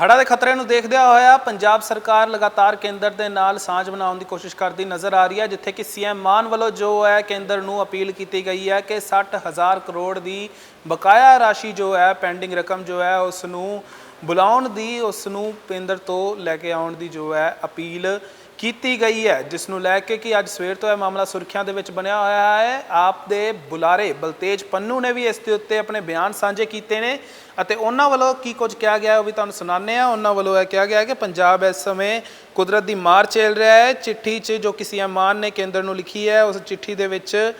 ਹੜ੍ਹਾਂ ਦੇ ਖਤਰੇ ਨੂੰ ਦੇਖਦਿਆਂ ਹੋਇਆ ਪੰਜਾਬ ਸਰਕਾਰ ਲਗਾਤਾਰ ਕੇਂਦਰ ਦੇ ਨਾਲ ਸਾਂਝ ਬਣਾਉਣ ਦੀ ਕੋਸ਼ਿਸ਼ ਕਰਦੀ ਨਜ਼ਰ ਆ ਰਹੀ ਹੈ, ਜਿੱਥੇ ਕਿ ਸੀਐਮ ਮਾਨ ਵੱਲੋਂ ਜੋ ਹੈ ਕੇਂਦਰ ਨੂੰ ਅਪੀਲ ਕੀਤੀ ਗਈ ਹੈ ਕਿ 60000 ਕਰੋੜ ਦੀ ਬਕਾਇਆ ਰਾਸ਼ੀ ਜੋ ਹੈ, ਪੈਂਡਿੰਗ ਰਕਮ ਜੋ ਹੈ, ਉਸ ਨੂੰ ਬੁਲਾਉਣ ਦੀ ਉਸ ਨੂੰ ਕੇਂਦਰ ਤੋਂ ਲੈ ਕੇ ਆਉਣ ਦੀ ਜੋ ਹੈ ਅਪੀਲ ਕੀਤੀ ਗਈ ਹੈ, ਜਿਸ ਨੂੰ ਲੈ ਕੇ ਕਿ ਅੱਜ ਸਵੇਰ ਤੋਂ ਇਹ ਮਾਮਲਾ ਸੁਰਖੀਆਂ ਦੇ ਵਿੱਚ ਬਣਿਆ ਹੋਇਆ ਹੈ। ਆਪ ਦੇ ਬੁਲਾਰੇ ਬਲਤੇਜ ਪੰਨੂ ਨੇ ਵੀ ਇਸ ਦੇ ਉੱਤੇ ਆਪਣੇ ਬਿਆਨ ਸਾਂਝੇ ਕੀਤੇ ਨੇ ਅਤੇ ਉਹਨਾਂ ਵੱਲੋਂ ਕੀ ਕੁਝ ਕਿਹਾ ਗਿਆ ਉਹ ਵੀ ਤੁਹਾਨੂੰ ਸੁਣਾਉਂਦੇ ਆ ਉਹਨਾਂ ਵੱਲੋਂ ਇਹ ਕਿਹਾ ਗਿਆ ਕਿ ਪੰਜਾਬ ਇਸ ਸਮੇਂ ਕੁਦਰਤ ਦੀ ਮਾਰ ਝੇਲ ਰਿਹਾ ਹੈ। ਚਿੱਠੀ 'ਚ ਜੋ ਕਿ ਸੀਐਮ ਮਾਨ ਨੇ ਕੇਂਦਰ ਨੂੰ ਲਿਖੀ ਹੈ, ਉਸ ਚਿੱਠੀ ਦੇ ਵਿੱਚ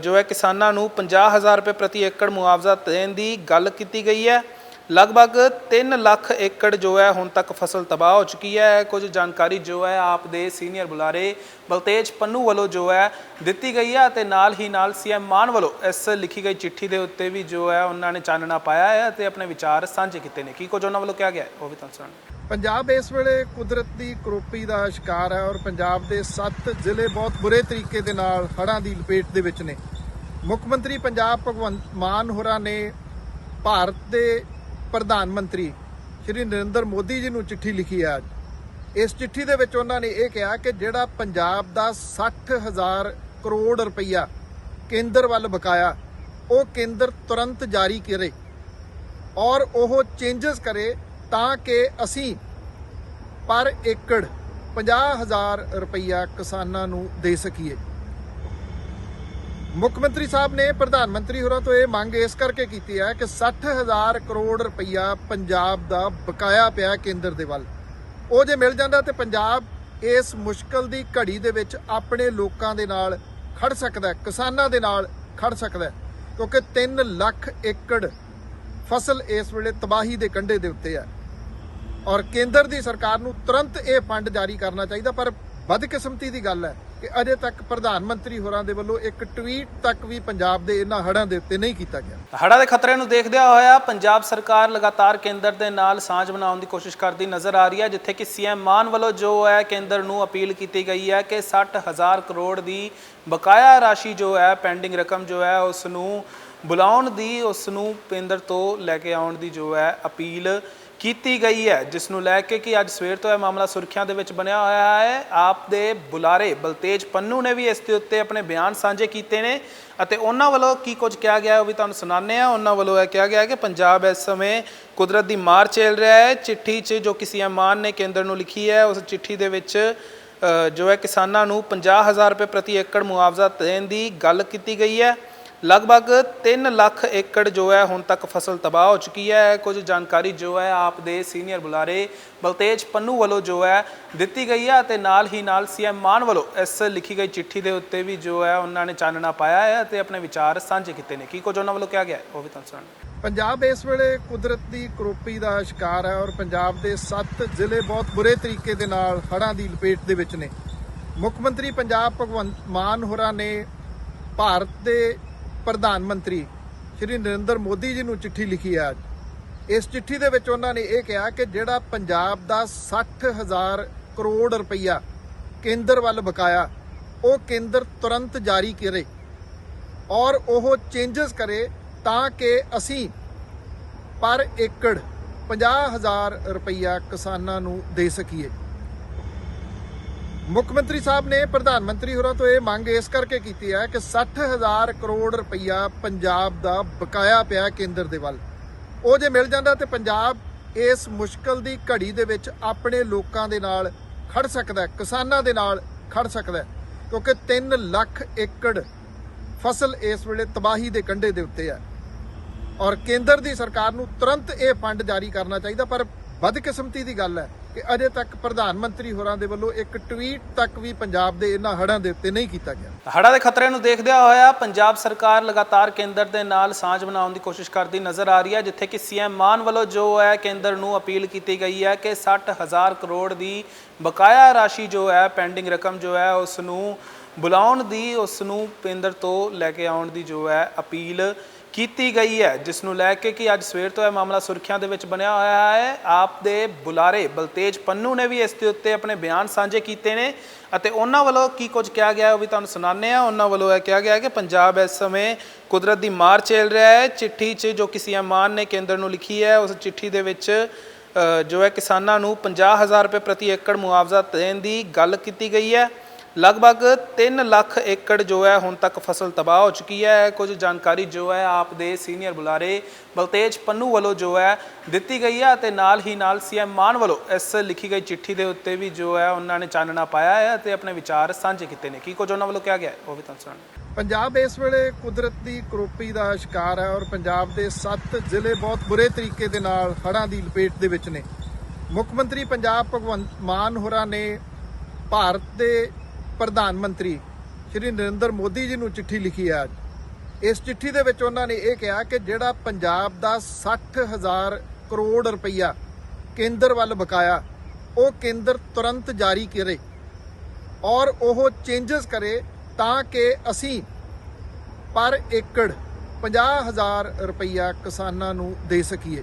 ਜੋ ਹੈ ਕਿਸਾਨਾਂ ਨੂੰ 50000 ਰੁਪਏ ਪ੍ਰਤੀ ਏਕੜ ਮੁਆਵਜ਼ਾ ਦੇਣ ਦੀ ਗੱਲ ਕੀਤੀ ਗਈ ਹੈ। ਲਗਭਗ 3 ਲੱਖ ਏਕੜ ਜੋ ਹੈ ਹੁਣ ਤੱਕ ਫਸਲ ਤਬਾਹ ਹੋ ਚੁੱਕੀ ਹੈ। ਕੁਝ ਜਾਣਕਾਰੀ ਜੋ ਹੈ ਆਪ ਦੇ ਸੀਨੀਅਰ ਬੁਲਾਰੇ ਬਲਤੇਜ ਪੰਨੂ ਵੱਲੋਂ ਜੋ ਹੈ ਦਿੱਤੀ ਗਈ ਹੈ ਤੇ ਨਾਲ ਹੀ ਨਾਲ ਸੀਐਮ ਮਾਨ ਵੱਲੋਂ ਇਸ ਲਿਖੀ ਗਈ ਚਿੱਠੀ ਦੇ ਉੱਤੇ ਵੀ ਜੋ ਹੈ ਉਹਨਾਂ ਨੇ ਚਾਨਣਾ ਪਾਇਆ ਹੈ ਤੇ ਆਪਣੇ ਵਿਚਾਰ ਸਾਂਝੇ ਕੀਤੇ ਨੇ। ਕੀ ਕੁਝ ਉਹਨਾਂ ਵੱਲੋਂ ਕਿਹਾ ਗਿਆ ਉਹ ਵੀ ਤੁਹਾਨੂੰ ਸੁਣਾਉਂਦੇ ਪੰਜਾਬ ਇਸ ਵੇਲੇ ਕੁਦਰਤ ਦੀ ਕਰੋਪੀ ਦਾ ਸ਼ਿਕਾਰ ਹੈ ਔਰ ਪੰਜਾਬ ਦੇ 7 ਜ਼ਿਲ੍ਹੇ ਬਹੁਤ ਬੁਰੇ ਤਰੀਕੇ ਦੇ ਨਾਲ ਹੜ੍ਹਾਂ ਦੀ ਲਪੇਟ ਦੇ ਵਿੱਚ ਨੇ। ਮੁੱਖ ਮੰਤਰੀ ਪੰਜਾਬ ਭਗਵੰਤ ਮਾਨ ਹੋਰਾਂ ਨੇ ਭਾਰਤ ਦੇ ਪ੍ਰਧਾਨ ਮੰਤਰੀ ਸ਼੍ਰੀ ਨਰਿੰਦਰ ਮੋਦੀ ਜੀ ਨੂੰ ਚਿੱਠੀ ਲਿਖੀ ਹੈ ਅੱਜ। ਇਸ ਚਿੱਠੀ ਦੇ ਵਿੱਚ ਉਹਨਾਂ ਨੇ ਇਹ ਕਿਹਾ ਕਿ ਜਿਹੜਾ ਪੰਜਾਬ ਦਾ 60000 ਕਰੋੜ ਰੁਪਈਆ ਕੇਂਦਰ ਵੱਲ ਬਕਾਇਆ, ਉਹ ਕੇਂਦਰ ਤੁਰੰਤ ਜਾਰੀ ਕਰੇ ਔਰ ਉਹ ਚੇਂਜਸ ਕਰੇ ਤਾਂ ਕਿ ਅਸੀਂ ਪਰ ਏਕੜ 50000 ਰੁਪਈਆ ਕਿਸਾਨਾਂ ਨੂੰ ਦੇ ਸਕੀਏ। ਮੁੱਖ ਮੰਤਰੀ ਸਾਹਿਬ ਨੇ ਪ੍ਰਧਾਨ ਮੰਤਰੀ ਹੋਰਾਂ ਤੋਂ ਇਹ ਮੰਗ ਇਸ ਕਰਕੇ ਕੀਤੀ ਹੈ ਕਿ 60000 ਕਰੋੜ ਰੁਪਈਆ ਪੰਜਾਬ ਦਾ ਬਕਾਇਆ ਪਿਆ ਕੇਂਦਰ ਦੇ ਵੱਲ। ਉਹ ਜੇ ਮਿਲ ਜਾਂਦਾ ਤੇ ਪੰਜਾਬ ਇਸ ਮੁਸ਼ਕਲ ਦੀ ਘੜੀ ਦੇ ਵਿੱਚ ਆਪਣੇ ਲੋਕਾਂ ਦੇ ਨਾਲ ਖੜ ਸਕਦਾ ਕਿਸਾਨਾਂ ਦੇ ਨਾਲ ਖੜ ਸਕਦਾ ਕਿਉਂਕਿ 3 ਲੱਖ ਏਕੜ ਫਸਲ ਇਸ ਵੇਲੇ ਤਬਾਹੀ ਦੇ ਕੰਢੇ ਦੇ ਉੱਤੇ ਹੈ। ਔਰ ਕੇਂਦਰ ਦੀ ਸਰਕਾਰ ਨੂੰ ਤੁਰੰਤ ਇਹ ਫੰਡ ਜਾਰੀ ਕਰਨਾ ਚਾਹੀਦਾ, ਪਰ ਬਦਕਿਸਮਤੀ ਦੀ ਗੱਲ ਹੈ ਕਿ ਅਜੇ ਤੱਕ ਪ੍ਰਧਾਨ ਮੰਤਰੀ ਹੋਰਾਂ ਦੇ ਵੱਲੋਂ ਇੱਕ ਟਵੀਟ ਤੱਕ ਵੀ ਪੰਜਾਬ ਦੇ ਇਹਨਾਂ ਹੜ੍ਹਾਂ ਦੇ ਉੱਤੇ ਨਹੀਂ ਕੀਤਾ ਗਿਆ। ਹੜ੍ਹਾਂ ਦੇ ਖਤਰੇ ਨੂੰ ਦੇਖਦਿਆਂ ਹੋਇਆ ਪੰਜਾਬ ਸਰਕਾਰ ਲਗਾਤਾਰ ਕੇਂਦਰ ਦੇ ਨਾਲ ਸਾਂਝ ਬਣਾਉਣ ਦੀ ਕੋਸ਼ਿਸ਼ ਕਰਦੀ ਨਜ਼ਰ ਆ ਰਹੀ ਹੈ, ਜਿੱਥੇ ਕਿ ਸੀਐਮ ਮਾਨ ਵੱਲੋਂ ਜੋ ਹੈ ਕੇਂਦਰ ਨੂੰ ਅਪੀਲ ਕੀਤੀ ਗਈ ਹੈ ਕਿ 60000 ਕਰੋੜ ਦੀ ਬਕਾਇਆ ਰਾਸ਼ੀ ਜੋ ਹੈ, ਪੈਂਡਿੰਗ ਰਕਮ ਜੋ ਹੈ ਉਸ ਨੂੰ ਬੁਲਾਉਣ ਦੀ ਉਸ ਨੂੰ ਕੇਂਦਰ ਤੋਂ ਲੈ ਕੇ ਆਉਣ ਦੀ ਜੋ ਹੈ ਅਪੀਲ ਕੀਤੀ ਗਈ ਹੈ ਜਿਸ ਨੂੰ ਲੈ ਕੇ ਕਿ ਅੱਜ ਸਵੇਰ ਤੋਂ ਇਹ ਮਾਮਲਾ ਸੁਰਖੀਆਂ ਦੇ ਵਿੱਚ ਬਣਿਆ ਹੋਇਆ ਹੈ। ਆਪ ਦੇ ਬੁਲਾਰੇ ਬਲਤੇਜ ਪੰਨੂ ਨੇ ਵੀ ਇਸ ਦੇ ਉੱਤੇ ਆਪਣੇ ਬਿਆਨ ਸਾਂਝੇ ਕੀਤੇ ਨੇ ਅਤੇ ਉਹਨਾਂ ਵੱਲੋਂ ਕੀ ਕੁਝ ਕਿਹਾ ਗਿਆ ਉਹ ਵੀ ਤੁਹਾਨੂੰ ਸੁਣਾਉਂਦੇ ਆ ਉਹਨਾਂ ਵੱਲੋਂ ਇਹ ਕਿਹਾ ਗਿਆ ਕਿ ਪੰਜਾਬ ਇਸ ਸਮੇਂ ਕੁਦਰਤ ਦੀ ਮਾਰ ਝੇਲ ਰਿਹਾ ਹੈ। ਚਿੱਠੀ 'ਚ ਜੋ ਕਿ ਸੀਐਮ ਮਾਨ ਨੇ ਕੇਂਦਰ ਨੂੰ ਲਿਖੀ ਹੈ, ਉਸ ਚਿੱਠੀ ਦੇ ਵਿੱਚ ਜੋ ਹੈ ਕਿਸਾਨਾਂ ਨੂੰ 50000 ਰੁਪਏ ਪ੍ਰਤੀ ਏਕੜ ਮੁਆਵਜ਼ਾ ਦੇਣ ਦੀ ਗੱਲ ਕੀਤੀ ਗਈ ਹੈ। ਲਗਭਗ 3 ਲੱਖ ਏਕੜ ਜੋ ਹੈ ਹੁਣ ਤੱਕ ਫਸਲ ਤਬਾਹ ਹੋ ਚੁੱਕੀ ਹੈ। ਕੁਝ ਜਾਣਕਾਰੀ ਜੋ ਹੈ ਆਪ ਦੇ ਸੀਨੀਅਰ ਬੁਲਾਰੇ ਬਲਤੇਜ ਪੰਨੂ ਵੱਲੋਂ ਜੋ ਹੈ ਦਿੱਤੀ ਗਈ ਹੈ ਅਤੇ ਨਾਲ ਹੀ ਨਾਲ ਸੀਐਮ ਮਾਨ ਵੱਲੋਂ ਇਸ ਲਿਖੀ ਗਈ ਚਿੱਠੀ ਦੇ ਉੱਤੇ ਵੀ ਜੋ ਹੈ ਉਹਨਾਂ ਨੇ ਚਾਨਣਾ ਪਾਇਆ ਹੈ ਅਤੇ ਆਪਣੇ ਵਿਚਾਰ ਸਾਂਝੇ ਕੀਤੇ ਨੇ। ਕੀ ਕੁਝ ਉਹਨਾਂ ਵੱਲੋਂ ਕਿਹਾ ਗਿਆ ਹੈ, ਉਹ ਵੀ ਤੁਹਾਨੂੰ ਸੁਣਾਉਂਦੇ ਪੰਜਾਬ ਇਸ ਵੇਲੇ ਕੁਦਰਤ ਦੀ ਕਰੋਪੀ ਦਾ ਸ਼ਿਕਾਰ ਹੈ ਔਰ ਪੰਜਾਬ ਦੇ 7 ਜ਼ਿਲ੍ਹੇ ਬਹੁਤ ਬੁਰੇ ਤਰੀਕੇ ਦੇ ਨਾਲ ਹੜ੍ਹਾਂ ਦੀ ਲਪੇਟ ਦੇ ਵਿੱਚ ਨੇ। ਮੁੱਖ ਮੰਤਰੀ ਪੰਜਾਬ ਭਗਵੰਤ ਮਾਨ ਹੋਰਾਂ ਨੇ ਭਾਰਤ ਦੇ ਪ੍ਰਧਾਨ ਮੰਤਰੀ ਸ਼੍ਰੀ ਨਰਿੰਦਰ ਮੋਦੀ ਜੀ ਨੂੰ ਚਿੱਠੀ ਲਿਖੀ ਹੈ ਅੱਜ। ਇਸ ਚਿੱਠੀ ਦੇ ਵਿੱਚ ਉਹਨਾਂ ਨੇ ਇਹ ਕਿਹਾ ਕਿ ਜਿਹੜਾ ਪੰਜਾਬ ਦਾ 60000 ਕਰੋੜ ਰੁਪਈਆ ਕੇਂਦਰ ਵੱਲ ਬਕਾਇਆ, ਉਹ ਕੇਂਦਰ ਤੁਰੰਤ ਜਾਰੀ ਕਰੇ ਔਰ ਉਹ ਚੇਂਜਸ ਕਰੇ ਤਾਂ ਕਿ ਅਸੀਂ ਪਰ ਏਕੜ 50000 ਰੁਪਈਆ ਕਿਸਾਨਾਂ ਨੂੰ ਦੇ ਸਕੀਏ। ਮੁੱਖ ਮੰਤਰੀ ਸਾਹਿਬ ਨੇ ਪ੍ਰਧਾਨ ਮੰਤਰੀ ਹੋਰਾਂ ਤੋਂ ਇਹ ਮੰਗ ਇਸ ਕਰਕੇ ਕੀਤੀ ਹੈ ਕਿ 60000 ਕਰੋੜ ਰੁਪਈਆ ਪੰਜਾਬ ਦਾ ਬਕਾਇਆ ਪਿਆ ਕੇਂਦਰ ਦੇ ਵੱਲ। ਉਹ ਜੇ ਮਿਲ ਜਾਂਦਾ ਤੇ ਪੰਜਾਬ ਇਸ ਮੁਸ਼ਕਲ ਦੀ ਘੜੀ ਦੇ ਵਿੱਚ ਆਪਣੇ ਲੋਕਾਂ ਦੇ ਨਾਲ ਖੜ ਸਕਦਾ ਕਿਸਾਨਾਂ ਦੇ ਨਾਲ ਖੜ ਸਕਦਾ ਕਿਉਂਕਿ 3 ਲੱਖ ਏਕੜ ਫਸਲ ਇਸ ਵੇਲੇ ਤਬਾਹੀ ਦੇ ਕੰਢੇ ਦੇ ਉੱਤੇ ਹੈ। ਔਰ ਕੇਂਦਰ ਦੀ ਸਰਕਾਰ ਨੂੰ ਤੁਰੰਤ ਇਹ ਫੰਡ ਜਾਰੀ ਕਰਨਾ ਚਾਹੀਦਾ, ਪਰ ਬਦਕਿਸਮਤੀ ਦੀ ਗੱਲ ਹੈ ਕਿ ਅਜੇ ਤੱਕ ਪ੍ਰਧਾਨ ਮੰਤਰੀ ਹੋਰਾਂ ਦੇ ਵੱਲੋਂ ਇੱਕ ਟਵੀਟ ਤੱਕ ਵੀ ਪੰਜਾਬ ਦੇ ਇਹਨਾਂ ਹੜ੍ਹਾਂ ਦੇ ਉੱਤੇ ਨਹੀਂ ਕੀਤਾ ਗਿਆ। ਹੜ੍ਹਾਂ ਦੇ ਖਤਰੇ ਨੂੰ ਦੇਖਦਿਆਂ ਹੋਇਆ ਪੰਜਾਬ ਸਰਕਾਰ ਲਗਾਤਾਰ ਕੇਂਦਰ ਦੇ ਨਾਲ ਸਾਂਝ ਬਣਾਉਣ ਦੀ ਕੋਸ਼ਿਸ਼ ਕਰਦੀ ਨਜ਼ਰ ਆ ਰਹੀ ਹੈ, ਜਿੱਥੇ ਕਿ ਸੀਐਮ ਮਾਨ ਵੱਲੋਂ ਜੋ ਹੈ ਕੇਂਦਰ ਨੂੰ ਅਪੀਲ ਕੀਤੀ ਗਈ ਹੈ ਕਿ 60000 ਕਰੋੜ ਦੀ ਬਕਾਇਆ ਰਾਸ਼ੀ ਜੋ ਹੈ, ਪੈਂਡਿੰਗ ਰਕਮ ਜੋ ਹੈ ਉਸ ਨੂੰ ਬੁਲਾਉਣ ਦੀ ਉਸ ਨੂੰ ਕੇਂਦਰ ਤੋਂ ਲੈ ਕੇ ਆਉਣ ਦੀ ਜੋ ਹੈ ਅਪੀਲ ਕੀਤੀ ਗਈ ਹੈ ਜਿਸ ਨੂੰ ਲੈ ਕੇ ਕਿ ਅੱਜ ਸਵੇਰ ਤੋਂ ਇਹ ਮਾਮਲਾ ਸੁਰਖੀਆਂ ਦੇ ਵਿੱਚ ਬਣਿਆ ਹੋਇਆ ਹੈ। ਆਪ ਦੇ ਬੁਲਾਰੇ ਬਲਤੇਜ ਪੰਨੂ ਨੇ ਵੀ ਇਸ ਦੇ ਉੱਤੇ ਆਪਣੇ ਬਿਆਨ ਸਾਂਝੇ ਕੀਤੇ ਨੇ ਅਤੇ ਉਹਨਾਂ ਵੱਲੋਂ ਕੀ ਕੁਝ ਕਿਹਾ ਗਿਆ ਉਹ ਵੀ ਤੁਹਾਨੂੰ ਸੁਣਾਉਂਦੇ ਆ ਉਹਨਾਂ ਵੱਲੋਂ ਇਹ ਕਿਹਾ ਗਿਆ ਕਿ ਪੰਜਾਬ ਇਸ ਸਮੇਂ ਕੁਦਰਤ ਦੀ ਮਾਰ ਝੇਲ ਰਿਹਾ ਹੈ। ਚਿੱਠੀ 'ਚ ਜੋ ਕਿ ਮਾਨ ਨੇ ਕੇਂਦਰ ਨੂੰ ਲਿਖੀ ਹੈ, ਉਸ ਚਿੱਠੀ ਦੇ ਵਿੱਚ ਜੋ ਹੈ ਕਿਸਾਨਾਂ ਨੂੰ 50000 ਰੁਪਏ ਪ੍ਰਤੀ ਏਕੜ ਮੁਆਵਜ਼ਾ ਦੇਣ ਦੀ ਗੱਲ ਕੀਤੀ ਗਈ ਹੈ। ਲਗਭਗ 3 ਲੱਖ ਏਕੜ ਜੋ ਹੈ ਹੁਣ ਤੱਕ ਫਸਲ ਤਬਾਹ ਹੋ ਚੁੱਕੀ ਹੈ। ਕੁਝ ਜਾਣਕਾਰੀ ਜੋ ਹੈ ਆਪ ਦੇ ਸੀਨੀਅਰ ਬੁਲਾਰੇ ਬਲਤੇਜ ਪੰਨੂ ਵੱਲੋਂ ਜੋ ਹੈ ਦਿੱਤੀ ਗਈ ਹੈ ਅਤੇ ਨਾਲ ਹੀ ਨਾਲ ਸੀਐਮ ਮਾਨ ਵੱਲੋਂ ਇਸ ਲਿਖੀ ਗਈ ਚਿੱਠੀ ਦੇ ਉੱਤੇ ਵੀ ਜੋ ਹੈ ਉਹਨਾਂ ਨੇ ਚਾਨਣਾ ਪਾਇਆ ਹੈ ਅਤੇ ਆਪਣੇ ਵਿਚਾਰ ਸਾਂਝੇ ਕੀਤੇ ਨੇ। ਕੀ ਕੁਝ ਉਹਨਾਂ ਵੱਲੋਂ ਕਿਹਾ ਗਿਆ ਉਹ ਵੀ ਤੁਹਾਨੂੰ ਸੁਣਾਉਂਦੇ ਪੰਜਾਬ ਇਸ ਵੇਲੇ ਕੁਦਰਤ ਦੀ ਕਰੋਪੀ ਦਾ ਸ਼ਿਕਾਰ ਹੈ ਔਰ ਪੰਜਾਬ ਦੇ 7 ਜ਼ਿਲ੍ਹੇ ਬਹੁਤ ਬੁਰੇ ਤਰੀਕੇ ਦੇ ਨਾਲ ਹੜ੍ਹਾਂ ਦੀ ਲਪੇਟ ਦੇ ਵਿੱਚ ਨੇ। ਮੁੱਖ ਮੰਤਰੀ ਪੰਜਾਬ ਭਗਵੰਤ ਮਾਨ ਹੋਰਾਂ ਨੇ ਭਾਰਤ ਦੇ ਪ੍ਰਧਾਨ ਮੰਤਰੀ ਸ਼੍ਰੀ ਨਰਿੰਦਰ ਮੋਦੀ ਜੀ ਨੂੰ ਚਿੱਠੀ ਲਿਖੀ ਹੈ ਅੱਜ। ਇਸ ਚਿੱਠੀ ਦੇ ਵਿੱਚ ਉਹਨਾਂ ਨੇ ਇਹ ਕਿਹਾ ਕਿ ਜਿਹੜਾ ਪੰਜਾਬ ਦਾ 60000 ਕਰੋੜ ਰੁਪਈਆ ਕੇਂਦਰ ਵੱਲ ਬਕਾਇਆ, ਉਹ ਕੇਂਦਰ ਤੁਰੰਤ ਜਾਰੀ ਕਰੇ ਔਰ ਉਹ ਚੇਂਜਸ ਕਰੇ ਤਾਂ ਕਿ ਅਸੀਂ ਪਰ ਏਕੜ 50000 ਰੁਪਈਆ ਕਿਸਾਨਾਂ ਨੂੰ ਦੇ ਸਕੀਏ।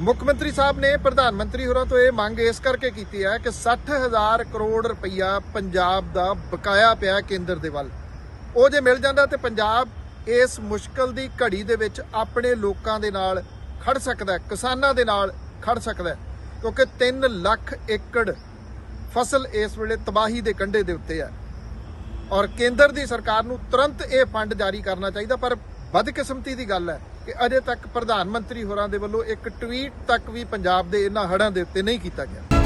ਮੁੱਖ ਮੰਤਰੀ ਸਾਹਿਬ ਨੇ ਪ੍ਰਧਾਨ ਮੰਤਰੀ ਹੋਰਾਂ ਤੋਂ ਇਹ ਮੰਗ ਇਸ ਕਰਕੇ ਕੀਤੀ ਹੈ ਕਿ 60000 ਕਰੋੜ ਰੁਪਈਆ ਪੰਜਾਬ ਦਾ ਬਕਾਇਆ ਪਿਆ ਕੇਂਦਰ ਦੇ ਵੱਲ। ਉਹ ਜੇ ਮਿਲ ਜਾਂਦਾ ਤੇ ਪੰਜਾਬ ਇਸ ਮੁਸ਼ਕਲ ਦੀ ਘੜੀ ਦੇ ਵਿੱਚ ਆਪਣੇ ਲੋਕਾਂ ਦੇ ਨਾਲ ਖੜ ਸਕਦਾ ਹੈ, ਕਿਸਾਨਾਂ ਦੇ ਨਾਲ ਖੜ ਸਕਦਾ ਹੈ, ਕਿਉਂਕਿ 3 ਲੱਖ ਏਕੜ ਫਸਲ ਇਸ ਵੇਲੇ ਤਬਾਹੀ ਦੇ ਕੰਢੇ ਦੇ ਉੱਤੇ ਹੈ। ਔਰ ਕੇਂਦਰ ਦੀ ਸਰਕਾਰ ਨੂੰ ਤੁਰੰਤ ਇਹ ਫੰਡ ਜਾਰੀ ਕਰਨਾ ਚਾਹੀਦਾ, ਪਰ ਬਦਕਿਸਮਤੀ ਦੀ ਗੱਲ ਹੈ ਕਿ ਅਜੇ ਤੱਕ ਪ੍ਰਧਾਨ ਮੰਤਰੀ ਹੋਰਾਂ ਦੇ ਵੱਲੋਂ ਇੱਕ ਟਵੀਟ ਤੱਕ ਵੀ ਪੰਜਾਬ ਦੇ ਇਹਨਾਂ ਹੜ੍ਹਾਂ ਦੇ ਉੱਤੇ ਨਹੀਂ ਕੀਤਾ ਗਿਆ।